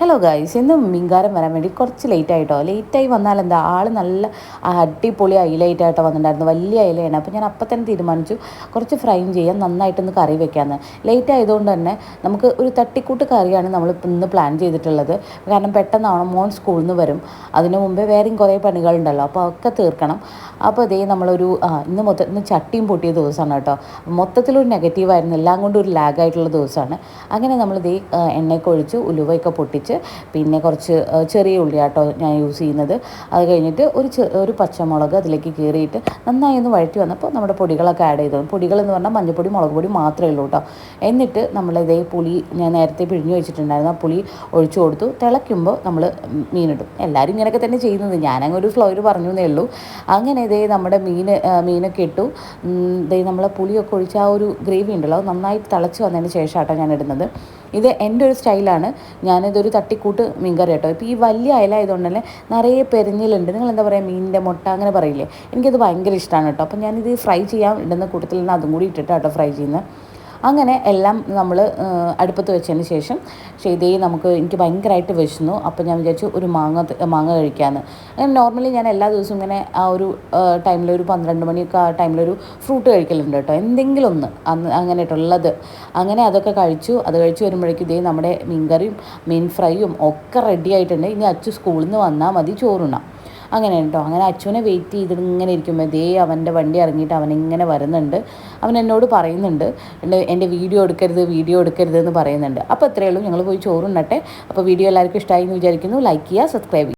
Hello guys ഇന്ന് മീൻകാരം വരാൻ വേണ്ടി കുറച്ച് ലേറ്റ് ആയിട്ടോ? ലേറ്റായി വന്നാൽ എന്താ? ആൾ നല്ല അടിപൊളി അയിലായിട്ട് ആയിട്ടോ വന്നിട്ടുണ്ടായിരുന്നു. വലിയ അയിലയാണ് അപ്പോൾ ഞാൻ അപ്പം തന്നെ തീരുമാനിച്ചു കുറച്ച് ഫ്രൈയും ചെയ്യാം. നന്നായിട്ടൊന്ന് കറി വെക്കാമെന്ന് ലേറ്റ് ആയതുകൊണ്ട് തന്നെ നമുക്ക് ഒരു തട്ടിക്കൂട്ട് കറിയാണ് നമ്മൾ ഇന്ന് പ്ലാൻ ചെയ്തിട്ടുള്ളത്. കാരണം പെട്ടെന്നാണ് മോൻ സ്കൂളിൽ നിന്ന് വരും. അതിന് മുമ്പേ വേറെയും കുറേ പണികളുണ്ടല്ലോ. അപ്പോൾ ഒക്കെ തീർക്കണം. അപ്പോൾ അതേ നമ്മളൊരു ഇന്ന് മൊത്തം ഇന്ന് ചട്ടിയും പൊട്ടിയ ദിവസമാണ് കേട്ടോ. മൊത്തത്തിലൊരു നെഗറ്റീവായിരുന്നു എല്ലാം കൊണ്ടും ഒരു ലാഗായിട്ടുള്ള ദിവസമാണ്. അങ്ങനെ നമ്മൾ ഇതേ എണ്ണയൊക്കെ ഒഴിച്ച് ഉലുവയൊക്കെ പൊട്ടിച്ച് പിന്നെ കുറച്ച് ചെറിയ ഉള്ളി ആട്ടോ ഞാൻ യൂസ് ചെയ്യുന്നത്. അത് കഴിഞ്ഞിട്ട് ഒരു ഒരു പച്ചമുളക് അതിലേക്ക് കീറിയിട്ട് നന്നായി ഒന്ന് വഴറ്റി വന്നപ്പോൾ നമ്മുടെ പൊടികളൊക്കെ ആഡ് ചെയ്തു. പൊടികൾ എന്ന് പറഞ്ഞാൽ മഞ്ഞൾപ്പൊടി മുളക് പൊടി മാത്രമേ ഉള്ളൂ കേട്ടോ എന്നിട്ട് നമ്മൾ ഇതേ പുളി ഞാൻ നേരത്തെ പിഴിഞ്ഞ് വെച്ചിട്ടുണ്ടായിരുന്നു. ആ പുളി ഒഴിച്ചു കൊടുത്തു. തിളയ്ക്കുമ്പോൾ നമ്മൾ മീനിടും. എല്ലാവരും ഇങ്ങനെയൊക്കെ തന്നെ ചെയ്യുന്നത്. ഞാനങ്ങ് ഒരു ഫ്ലോയിൽ പറഞ്ഞു എന്നേ ഉള്ളൂ. അങ്ങനെ ഇതേ നമ്മുടെ മീൻ മീനൊക്കെ ഇട്ടു. ഇതേ നമ്മളെ പുളിയൊക്കെ ഒഴിച്ച് ആ ഒരു ഗ്രേവി ഉണ്ടല്ലോ നന്നായി തിളച്ച് വന്നതിന് ശേഷം ആട്ടോ ഞാൻ ഇടുന്നത്. ഇത് എന്റെ ഒരു സ്റ്റൈലാണ്. ഞാനിതൊരു തട്ടിക്കൂട്ട് മീൻകറി കേട്ടോ. ഇപ്പോൾ ഈ വലിയ അയല ആയതുകൊണ്ട് തന്നെ നിറയെ പെരിഞ്ഞിലുണ്ട്. നിങ്ങൾ എന്താ പറയുക മീനിന്റെ മുട്ട അങ്ങനെ പറയില്ലേ? എനിക്കത് ഭയങ്കര ഇഷ്ടമാണ് കേട്ടോ. അപ്പോൾ ഞാനിത് ഫ്രൈ ചെയ്യാൻ ഇടുന്ന കൂട്ടത്തിൽ നിന്ന് അതും കൂടി ഇട്ടിട്ടാണ് കേട്ടോ ഫ്രൈ ചെയ്യുന്നത്. അങ്ങനെ എല്ലാം നമ്മൾ അടുപ്പത്ത് വെച്ചതിന് ശേഷം ചെയ്തേ നമുക്ക് എനിക്ക് ഭയങ്കരമായിട്ട് വിശന്നു. അപ്പോൾ ഞാൻ വിചാരിച്ചു ഒരു മാങ്ങ മാങ്ങ കഴിക്കാമെന്ന് അങ്ങനെ നോർമലി ഞാൻ എല്ലാ ദിവസവും ഇങ്ങനെ ആ ഒരു ടൈമിൽ ഒരു പന്ത്രണ്ട് മണിയൊക്കെ ആ ടൈമിലൊരു ഫ്രൂട്ട് കഴിക്കലുണ്ട് കേട്ടോ. എന്തെങ്കിലും ഒന്ന് അന്ന് അങ്ങനെയായിട്ടുള്ളത് അങ്ങനെ അതൊക്കെ കഴിച്ചു. അത് കഴിച്ച് വരുമ്പോഴേക്കും ഇതേ നമ്മുടെ മീൻകറിയും മീൻ ഫ്രൈയും ഒക്കെ റെഡി ആയിട്ടുണ്ട്. ഇനി അച്ചു സ്കൂളിൽ നിന്ന് വന്നാൽ മതി ചോറുണ്ണാം അങ്ങനെ കേട്ടോ അങ്ങനെ അച്ഛനെ വെയിറ്റ് ചെയ്തിട്ട് ഇങ്ങനെ ഇരിക്കുമ്പോൾ ദേ അവന്റെ വണ്ടി ഇറങ്ങിയിട്ട് അവനിങ്ങനെ വരുന്നുണ്ട്. അവൻ എന്നോട് പറയുന്നുണ്ട് എന്റെ വീഡിയോ എടുക്കരുത് വീഡിയോ എടുക്കരുത് എന്ന് പറയുന്നുണ്ട്. അപ്പോൾ അത്രയേ ഉള്ളൂ. ഞങ്ങൾ പോയി ചോറുണ്ണട്ടെ. അപ്പോൾ വീഡിയോ എല്ലാവർക്കും ഇഷ്ടമായി എന്ന് വിചാരിക്കുന്നു. ലൈക്ക് ചെയ്യുക സബ്സ്ക്രൈബ് ചെയ്യുക.